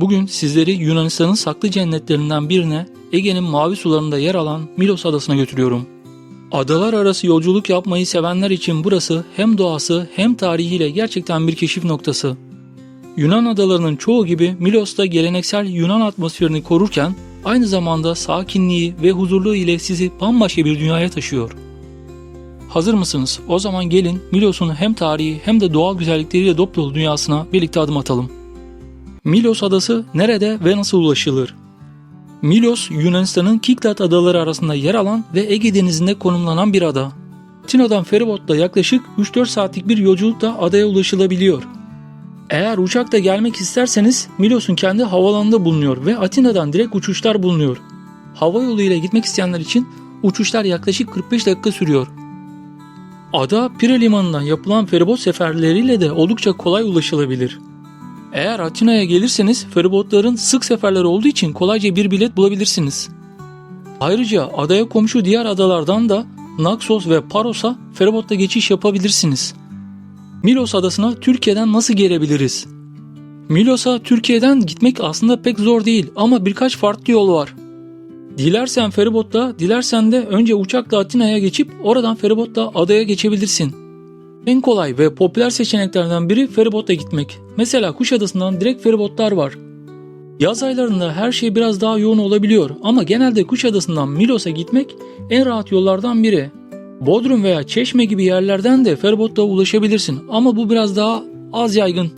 Bugün sizleri Yunanistan'ın saklı cennetlerinden birine Ege'nin mavi sularında yer alan Milos adasına götürüyorum. Adalar arası yolculuk yapmayı sevenler için burası hem doğası hem tarihiyle gerçekten bir keşif noktası. Yunan adalarının çoğu gibi Milos da geleneksel Yunan atmosferini korurken aynı zamanda sakinliği ve huzurluğu ile sizi bambaşka bir dünyaya taşıyor. Hazır mısınız? O zaman gelin Milos'un hem tarihi hem de doğal güzellikleriyle dop dünyasına birlikte adım atalım. Milos adası nerede ve nasıl ulaşılır? Milos, Yunanistan'ın Kiklat adaları arasında yer alan ve Ege Denizi'nde konumlanan bir ada. Atina'dan feribotla yaklaşık 3-4 saatlik bir yolculukta adaya ulaşılabiliyor. Eğer uçakla gelmek isterseniz Milos'un kendi havalanında bulunuyor ve Atina'dan direkt uçuşlar bulunuyor. Hava yolu ile gitmek isteyenler için uçuşlar yaklaşık 45 dakika sürüyor. Ada Pire limanından yapılan feribot seferleriyle de oldukça kolay ulaşılabilir. Eğer Atina'ya gelirseniz feribotların sık seferleri olduğu için kolayca bir bilet bulabilirsiniz. Ayrıca adaya komşu diğer adalardan da Naxos ve Paros'a feribotla geçiş yapabilirsiniz. Milos adasına Türkiye'den nasıl gelebiliriz? Milos'a Türkiye'den gitmek aslında pek zor değil ama birkaç farklı yol var. Dilersen feribotla, dilersen de önce uçakla Atina'ya geçip oradan feribotla adaya geçebilirsin. En kolay ve popüler seçeneklerden biri feribotla gitmek. Mesela Kuşadası'ndan direkt feribotlar var. Yaz aylarında her şey biraz daha yoğun olabiliyor ama genelde Kuşadası'ndan Milos'a gitmek en rahat yollardan biri. Bodrum veya Çeşme gibi yerlerden de feribotla ulaşabilirsin ama bu biraz daha az yaygın.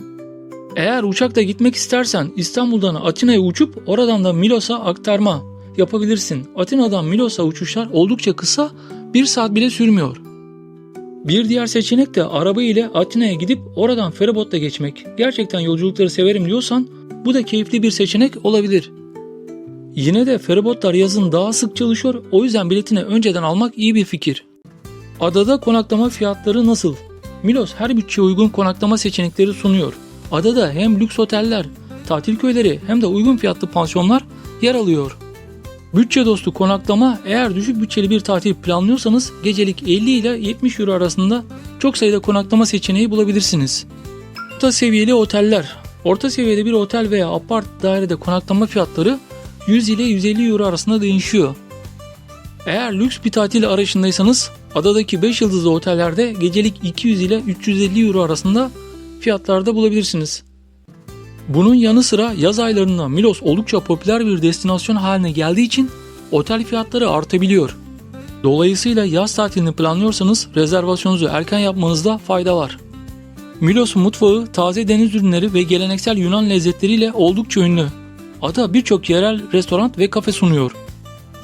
Eğer uçakla gitmek istersen İstanbul'dan Atina'ya uçup oradan da Milos'a aktarma yapabilirsin. Atina'dan Milos'a uçuşlar oldukça kısa, bir saat bile sürmüyor. Bir diğer seçenek de araba ile Atina'ya gidip oradan feribotla geçmek. Gerçekten yolculukları severim diyorsan bu da keyifli bir seçenek olabilir. Yine de feribotlar yazın daha sık çalışıyor o yüzden biletini önceden almak iyi bir fikir. Adada konaklama fiyatları nasıl? Milos her bütçeye uygun konaklama seçenekleri sunuyor. Adada hem lüks oteller, tatil köyleri hem de uygun fiyatlı pansiyonlar yer alıyor. Bütçe dostu konaklama eğer düşük bütçeli bir tatil planlıyorsanız gecelik 50 ile 70 euro arasında çok sayıda konaklama seçeneği bulabilirsiniz. Orta seviyeli oteller. Orta seviyede bir otel veya apart dairede konaklama fiyatları 100 ile 150 euro arasında değişiyor. Eğer lüks bir tatil arayışındaysanız adadaki 5 yıldızlı otellerde gecelik 200 ile 350 euro arasında fiyatlarda bulabilirsiniz. Bunun yanı sıra yaz aylarında Milos oldukça popüler bir destinasyon haline geldiği için otel fiyatları artabiliyor. Dolayısıyla yaz tatilini planlıyorsanız rezervasyonunuzu erken yapmanızda fayda var. Milos mutfağı taze deniz ürünleri ve geleneksel Yunan lezzetleriyle oldukça ünlü. Ada birçok yerel restoran ve kafe sunuyor.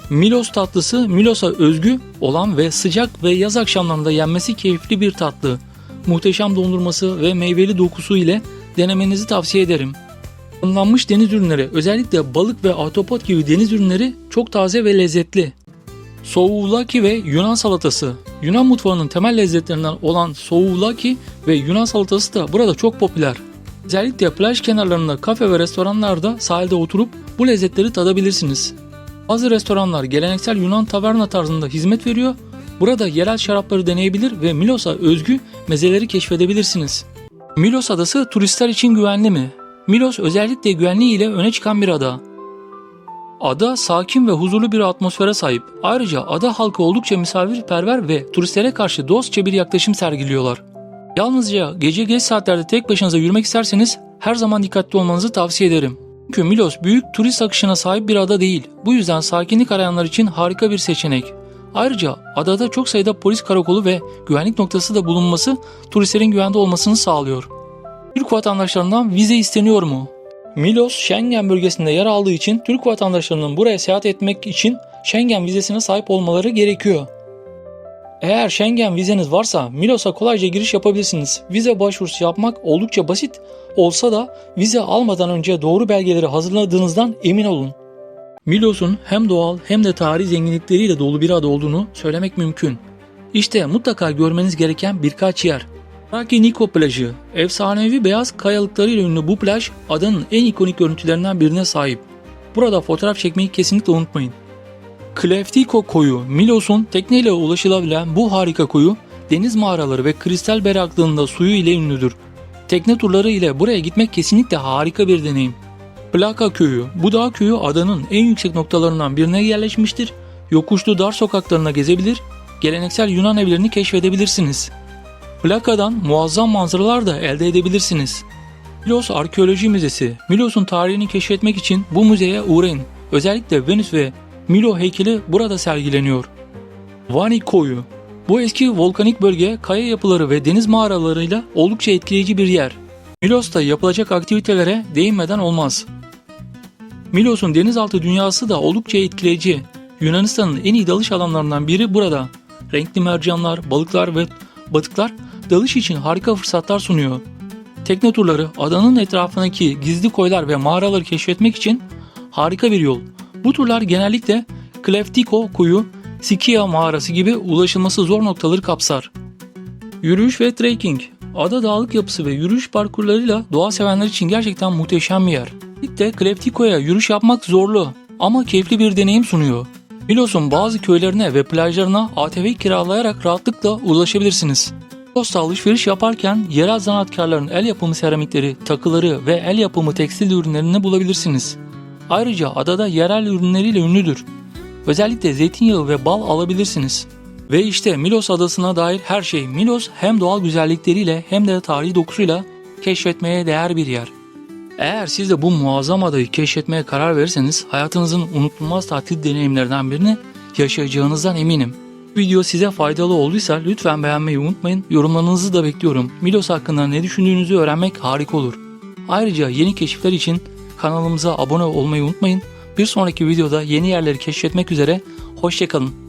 Milos tatlısı Milos'a özgü olan ve sıcak ve yaz akşamlarında yenmesi keyifli bir tatlı. Muhteşem dondurması ve meyveli dokusu ile denemenizi tavsiye ederim. Fırınlanmış deniz ürünleri özellikle balık ve ahtapot gibi deniz ürünleri çok taze ve lezzetli. Souvlaki ve Yunan salatası. Yunan mutfağının temel lezzetlerinden olan souvlaki ve Yunan salatası da burada çok popüler. Özellikle plaj kenarlarında kafe ve restoranlarda sahilde oturup bu lezzetleri tadabilirsiniz. Bazı restoranlar geleneksel Yunan taverna tarzında hizmet veriyor. Burada yerel şarapları deneyebilir ve Milos'a özgü mezeleri keşfedebilirsiniz. Milos adası turistler için güvenli mi? Milos özellikle güvenliği ile öne çıkan bir ada. Ada sakin ve huzurlu bir atmosfere sahip. Ayrıca ada halkı oldukça misafirperver ve turistlere karşı dostça bir yaklaşım sergiliyorlar. Yalnızca gece geç saatlerde tek başınıza yürümek isterseniz her zaman dikkatli olmanızı tavsiye ederim. Çünkü Milos büyük turist akışına sahip bir ada değil. Bu yüzden sakinlik arayanlar için harika bir seçenek. Ayrıca adada çok sayıda polis karakolu ve güvenlik noktası da bulunması turistlerin güvende olmasını sağlıyor. Türk vatandaşlarından vize isteniyor mu? Milos, Schengen bölgesinde yer aldığı için Türk vatandaşlarının buraya seyahat etmek için Schengen vizesine sahip olmaları gerekiyor. Eğer Schengen vizeniz varsa Milos'a kolayca giriş yapabilirsiniz. Vize başvurusu yapmak oldukça basit olsa da vize almadan önce doğru belgeleri hazırladığınızdan emin olun. Milos'un hem doğal hem de tarihi zenginlikleriyle dolu bir ada olduğunu söylemek mümkün. İşte mutlaka görmeniz gereken birkaç yer. Raki Niko plajı, efsanevi beyaz kayalıklarıyla ünlü bu plaj adanın en ikonik görüntülerinden birine sahip. Burada fotoğraf çekmeyi kesinlikle unutmayın. Kleftiko koyu, Milos'un tekneyle ulaşılabilen bu harika koyu, deniz mağaraları ve kristal berraklığında suyu ile ünlüdür. Tekne turları ile buraya gitmek kesinlikle harika bir deneyim. Plaka köyü. Bu dağ köyü adanın en yüksek noktalarından birine yerleşmiştir. Yokuşlu dar sokaklarına gezebilir, geleneksel Yunan evlerini keşfedebilirsiniz. Plaka'dan muazzam manzaralar da elde edebilirsiniz. Milos Arkeoloji Müzesi. Milos'un tarihini keşfetmek için bu müzeye uğrayın. Özellikle Venüs ve Milo heykeli burada sergileniyor. Vani Koyu. Bu eski volkanik bölge kaya yapıları ve deniz mağaralarıyla oldukça etkileyici bir yer. Milos'ta yapılacak aktivitelere değinmeden olmaz. Milos'un denizaltı dünyası da oldukça etkileyici. Yunanistan'ın en iyi dalış alanlarından biri burada. Renkli mercanlar, balıklar ve batıklar dalış için harika fırsatlar sunuyor. Tekne turları adanın etrafındaki gizli koylar ve mağaraları keşfetmek için harika bir yol. Bu turlar genellikle Kleftiko koyu, Sikia mağarası gibi ulaşılması zor noktaları kapsar. Yürüyüş ve trekking. Ada dağlık yapısı ve yürüyüş parkurlarıyla doğa sevenler için gerçekten muhteşem bir yer. Birlikte Kleftiko'ya yürüyüş yapmak zorlu ama keyifli bir deneyim sunuyor. Milos'un bazı köylerine ve plajlarına ATV kiralayarak rahatlıkla ulaşabilirsiniz. Milos'ta alışveriş yaparken yerel zanaatkarların el yapımı seramikleri, takıları ve el yapımı tekstil ürünlerini bulabilirsiniz. Ayrıca adada yerel ürünleriyle ünlüdür. Özellikle zeytinyağı ve bal alabilirsiniz. Ve işte Milos adasına dair her şey Milos hem doğal güzellikleriyle hem de tarihi dokusuyla keşfetmeye değer bir yer. Eğer siz de bu muazzam adayı keşfetmeye karar verirseniz hayatınızın unutulmaz tatil deneyimlerinden birini yaşayacağınızdan eminim. Video size faydalı olduysa lütfen beğenmeyi unutmayın. Yorumlarınızı da bekliyorum. Milos hakkında ne düşündüğünüzü öğrenmek harika olur. Ayrıca yeni keşifler için kanalımıza abone olmayı unutmayın. Bir sonraki videoda yeni yerleri keşfetmek üzere. Hoşçakalın.